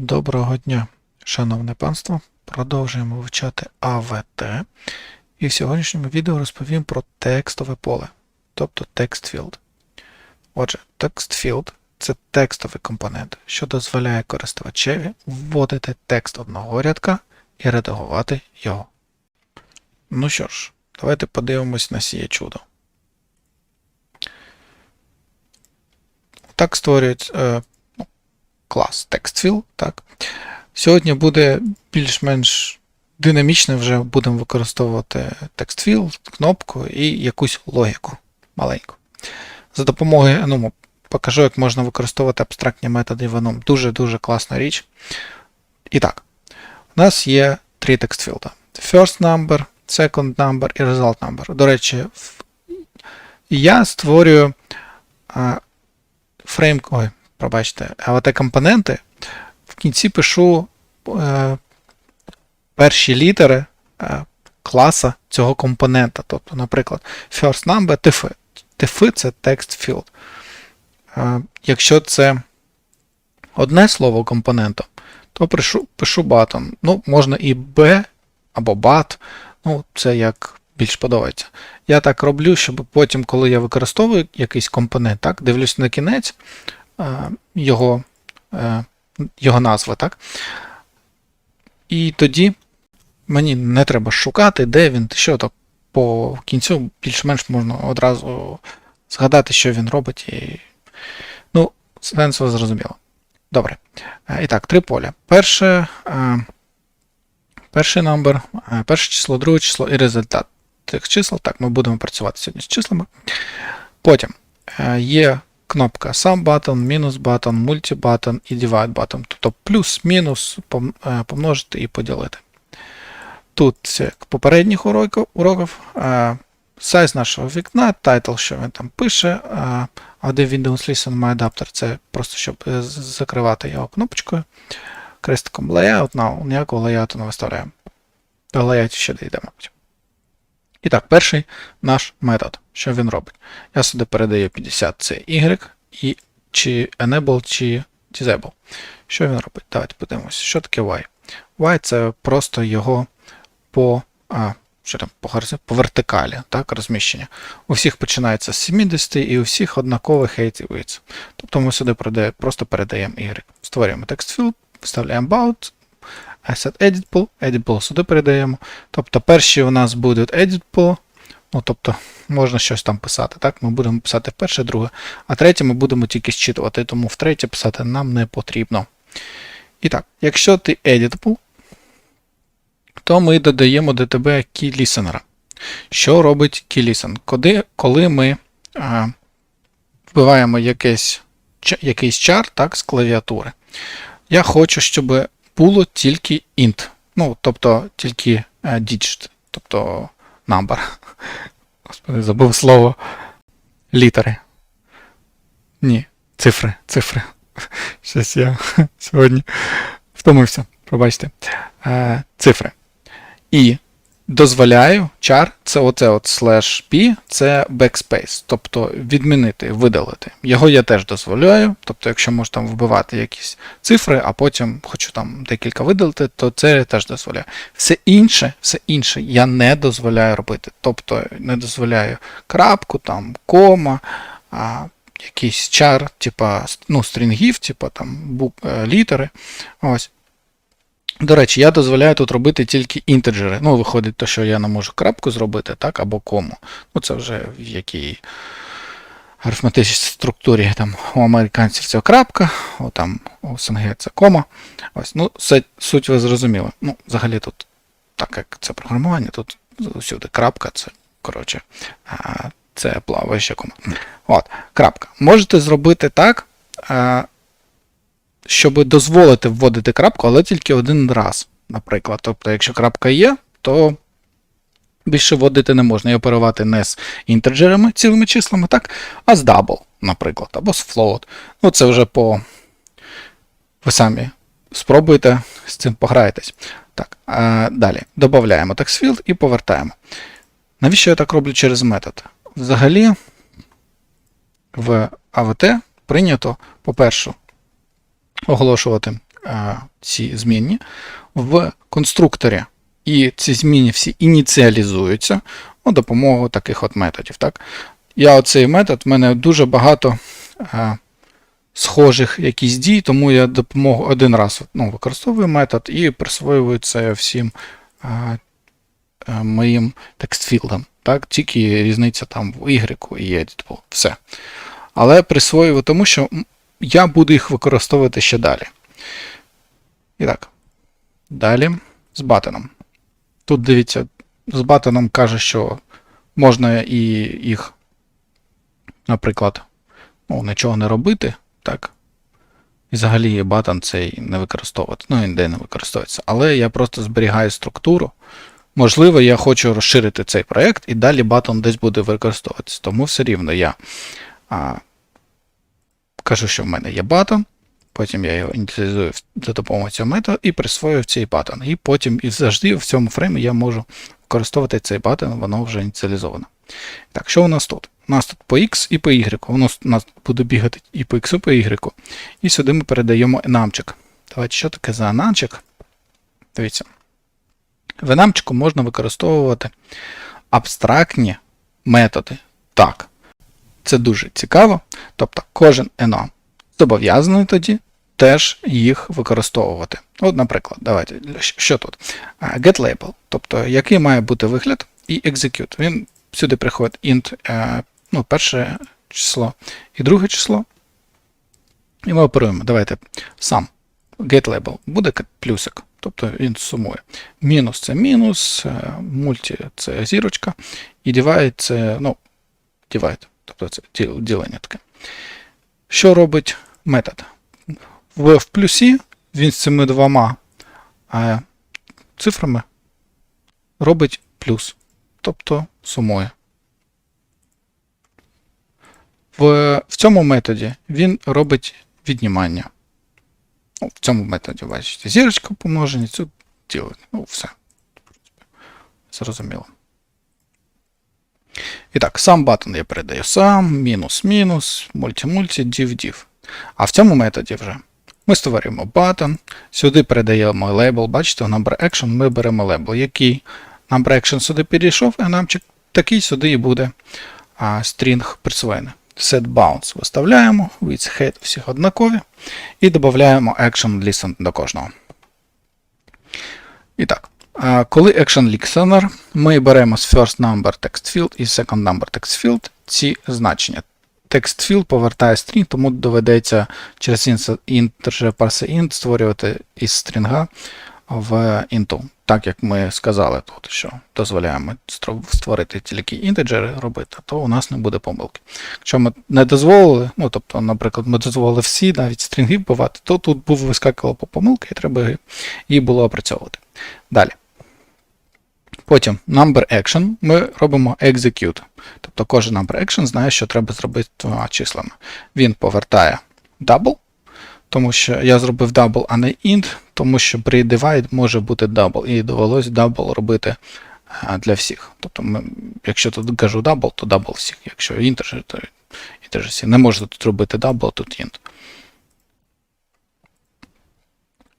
Доброго дня, шановне панство. Продовжуємо вивчати АВТ. І в сьогоднішньому відео розповім про текстове поле, тобто TextField. Отже, TextField – це текстовий компонент, що дозволяє користувачеві вводити текст одного рядка і редагувати його. Ну що ж, давайте подивимось на сіє чудо. Так створюють е, клас TextField. Так. Сьогодні буде більш-менш динамічно, вже будемо використовувати TextField, кнопку і якусь логіку маленьку. За допомогою ну, покажу, як можна використовувати абстрактні методи воно дуже-дуже класна річ. І так, у нас є три текстфілда: First number, second number і result number. До речі, я створюю фрейм. Ой, пробачте, AVT компоненти. В кінці пишу е, перші літери е, класа цього компонента. Тобто, наприклад, first number TF. TF це text field. Е, якщо це одне слово компонентом, то пишу, пишу button. Ну, можна і B або bat. Ну, це як більш подобається. Я так роблю, щоб потім, коли я використовую якийсь компонент, так, дивлюсь на кінець його, е, його назви, так? І тоді мені не треба шукати, де він, що то по кінцю більш-менш можна одразу згадати, що він робить. І... Ну, сенс ви зрозуміло. Добре. Е, І так, три поля. Перше, е, перший номер, е, перше число, друге число і результат цих чисел. Так, ми будемо працювати сьогодні з числами. Потім е, є кнопка Sum button, мінус button, multi button і divide button. Тобто плюс, мінус, е, помножити і поділити. Тут як попередніх уроків, уроків е, сайз нашого вікна, тайтл, що він там пише, а де Windows Listen My Adapter, це просто щоб е, закривати його кнопочкою. Крестиком layout, no, ніякого леяуту не виставляємо. До леяутів ще дійдемо. І так, перший наш метод. Що він робить? Я сюди передаю 50 це Y і чи enable, чи disable. Що він робить? Давайте подивимося, що таке Y. Y це просто його по, а, що там, по, по вертикалі, так, розміщення. У всіх починається з 70 і у всіх однаковий height і width. Тобто ми сюди просто передаємо Y. Створюємо field, вставляємо about, asset editable, editable сюди передаємо. Тобто перші у нас будуть editable, ну тобто можна щось там писати. Так? Ми будемо писати перше, друге, а третє ми будемо тільки зчитувати, тому втретє писати нам не потрібно. І так, якщо ти editable, то ми додаємо до тебе key listener. Що робить key listen? Коли, коли ми а, вбиваємо якийсь, ч- якийсь чар так, з клавіатури, я хочу, щоб було тільки int. Ну, тобто тільки е, digit, тобто number. Господи, забув слово літери. Ні, цифри, цифри. Щось я сьогодні втомився, пробачте. Е, цифри. І дозволяю char, це оце от slash p, це backspace, тобто відмінити, видалити. Його я теж дозволяю. Тобто, якщо можу там вбивати якісь цифри, а потім хочу там декілька видалити, то це я теж дозволяю. Все інше, все інше я не дозволяю робити. Тобто не дозволяю крапку, там, кома, а, якийсь чар, типа ну, стрінгів, типа там бук, е, літери. Ось. До речі, я дозволяю тут робити тільки інтеджери. Ну, виходить, то, що я не можу крапку зробити, так, або кому. Ну, це вже в якій арифметичній структурі там у американців це крапка, о, там у СНГ це кома. Ось, ну, це, суть ви зрозуміли. Ну, взагалі тут, так як це програмування, тут усюди крапка, це, коротше, це плаваюча кома. От, крапка. Можете зробити так. Щоб дозволити вводити крапку, але тільки один раз, наприклад. Тобто, якщо крапка є, то більше вводити не можна і оперувати не з інтеджерами, цілими числами, так, а з double, наприклад, або з float. Ну, це вже по. Ви самі спробуйте з цим пограєтесь. Так, а далі. Додаємо TextField і повертаємо. Навіщо я так роблю через метод? Взагалі, в AVT прийнято, по-перше, оголошувати е, ці змінні в конструкторі. І ці зміни всі ініціалізуються ну, допомогою таких от методів. Так? Я оцей метод, в мене дуже багато е, схожих якісь дій, тому я допомогу один раз ну, використовую метод і присвоюю це всім е, е, моїм текстфілдам. Так? Тільки різниця там в Y і Editable. Все. Але присвоюю тому, що я буду їх використовувати ще далі. І так. Далі з батоном. Тут дивіться, з батоном каже, що можна і їх, наприклад, ну, нічого не робити, так. І взагалі батон цей не використовувати. Ну, він не використовується. Але я просто зберігаю структуру. Можливо, я хочу розширити цей проєкт, і далі батон десь буде використовуватися. Тому все рівно я а, кажу, що в мене є батон, потім я його ініціалізую за допомогою цього методу і присвоюю цей батон. І потім і завжди в цьому фреймі я можу використовувати цей батон, воно вже ініціалізовано. Так, що у нас тут? У нас тут по X і по Y. Воно у нас буде бігати і по X, і по Y. І сюди ми передаємо enamчик. Давайте, що таке за enamчик? Дивіться. В enamчику можна використовувати абстрактні методи. Так. Це дуже цікаво. Тобто кожен enum зобов'язаний тоді теж їх використовувати. От, наприклад, давайте, що тут? GetLabel, тобто який має бути вигляд, і execute. Він сюди приходить int, е, ну, перше число і друге число. І ми оперуємо. Давайте сам getLabel буде плюсик, тобто він сумує. Мінус це мінус, е, мульті це зірочка, і divide це, ну, divide, тобто це ділення таке. Що робить метод? В, в плюсі він з цими двома е, цифрами робить плюс, тобто сумує. В, в цьому методі він робить віднімання. Ну, в цьому методі, бачите, зірочка помноження, цю ділення. Ну, все. Зрозуміло. І так, сам батон я передаю сам, мінус-мінус, мульті-мульті, div-div. А в цьому методі вже ми створюємо батон, сюди передаємо лейбл, бачите, в number action ми беремо лейбл, який number action сюди підійшов, а нам такий сюди і буде а, string присвоєний. Set bounds виставляємо, with head всіх однакові, і додаємо action listen до кожного. І так, коли action listener, ми беремо з first number text field і second number text field ці значення. Text field повертає стрінг, тому доведеться через int, створювати із стрінга в інту. Так як ми сказали тут, що дозволяємо створити тільки інтеджери робити, то у нас не буде помилки. Якщо ми не дозволили, ну тобто, наприклад, ми дозволили всі навіть стрінги вбивати, то тут був вискакувала по помилки, і треба її було опрацьовувати. Далі. Потім number action ми робимо execute. Тобто кожен number action знає, що треба зробити двома числами. Він повертає double, тому що я зробив double, а не int, тому що при divide може бути double, і довелось double робити для всіх. Тобто, ми, якщо тут кажу double, то double всіх. Якщо integer, то integer всіх. Не можна тут робити double, тут int.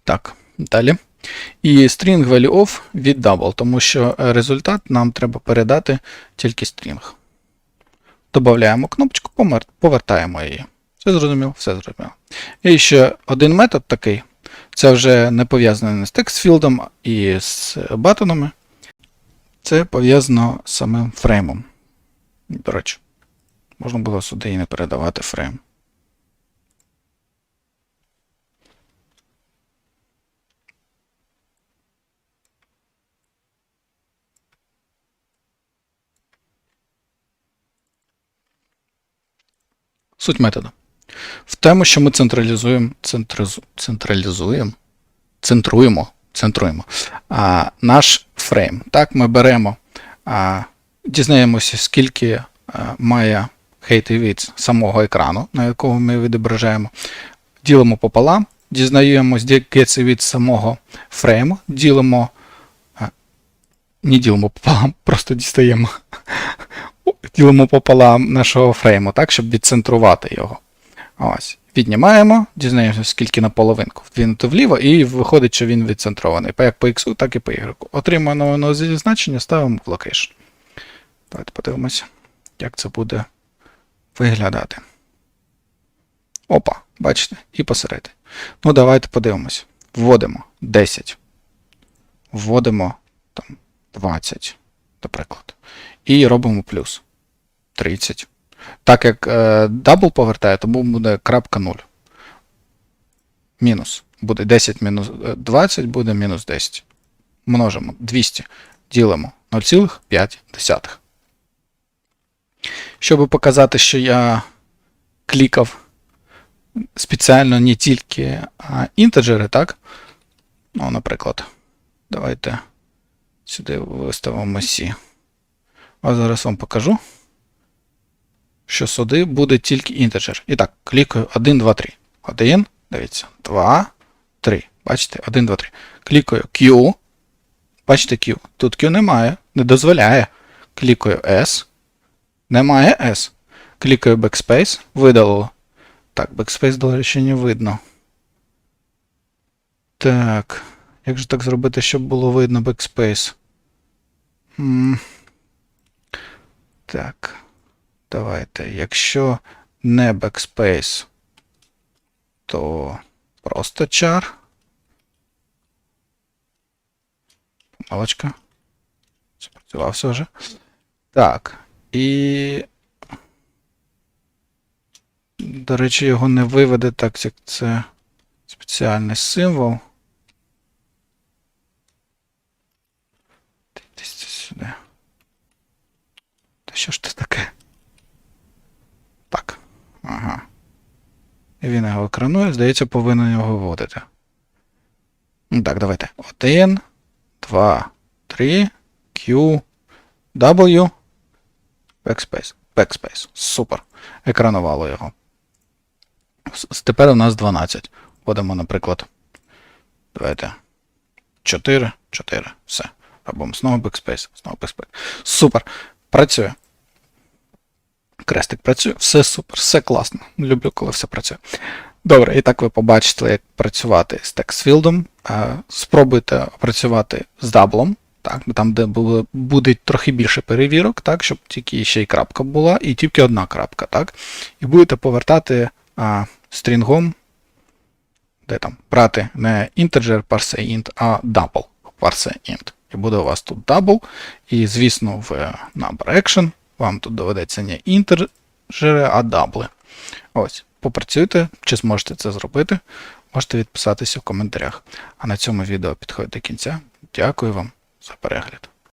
Так, далі. І string value of від double, тому що е, результат нам треба передати тільки string. Додаємо кнопочку, повертаємо її. Все зрозуміло? Все зрозуміло. І ще один метод такий. Це вже не пов'язане з текстфілдом і з батонами. Це пов'язано з самим фреймом. До речі, можна було сюди і не передавати фрейм. Суть методу. В тому, що ми централізуємо, центризу, централізуємо, центруємо, центруємо а, наш фрейм. Так, ми беремо, а, дізнаємося, скільки а, має width самого екрану, на якого ми відображаємо, ділимо пополам, де gets і width самого фрейму, ділимо, а, не ділимо пополам, просто дістаємо ділимо пополам нашого фрейму, так, щоб відцентрувати його. Ось. Віднімаємо, дізнаємося, скільки на половинку вдвинуто вліво, і виходить, що він відцентрований. Як по x, так і по y. Отриманого значення ставимо в location. Давайте подивимося, як це буде виглядати. Опа, бачите, і посередині. Ну, давайте подивимося. Вводимо 10. Вводимо там 20, наприклад. І робимо плюс 30. Так як е, дабл повертає, тому буде крапка 0. Мінус. Буде 10 мінус е, 20, буде мінус 10. Множимо 200. Ділимо 0,5. Щоб показати, що я клікав спеціально не тільки а, інтеджери, так? Ну, наприклад, давайте сюди виставимо C. А зараз вам покажу, що сюди буде тільки інтеджер. І так, клікаю 1, 2, 3. 1, дивіться, 2, 3. Бачите? 1, 2, 3. Клікаю Q. Бачите Q. Тут Q немає, не дозволяє. Клікаю S. Немає S. Клікаю Backspace, видалило. Так, Backspace, до речі, не видно. Так. Як же так зробити, щоб було видно Backspace? М. Так. Давайте. Якщо не Backspace, то просто char. Помилочка. Запрацював все вже. Так. І. До речі, його не виведе, так як це спеціальний символ. Десь сюди. Та що ж це? Так. Ага. І він його екранує, здається, повинен його вводити. Ну Так, давайте. 1, 2, 3, Q, W, Backspace. Backspace. Супер. Екранувало його. Тепер у нас 12. Вводимо, наприклад. Давайте. 4, 4. Все. Робимо знову Backspace, знову Backspace. Супер. Працює. Крестик працює, все супер, все класно. Люблю, коли все працює. Добре, і так ви побачите, як працювати з текстфілдом. Е, Спробуйте працювати з даблом, так, там, де буде, буде трохи більше перевірок, так, щоб тільки ще й крапка була, і тільки одна крапка, так. І будете повертати а, стрінгом, де там, брати не integer parse int, а double parse int. І буде у вас тут double, і, звісно, в е, number action вам тут доведеться не інтержери, а дабли. Ось, попрацюйте, чи зможете це зробити, можете відписатися в коментарях. А на цьому відео підходить до кінця. Дякую вам за перегляд.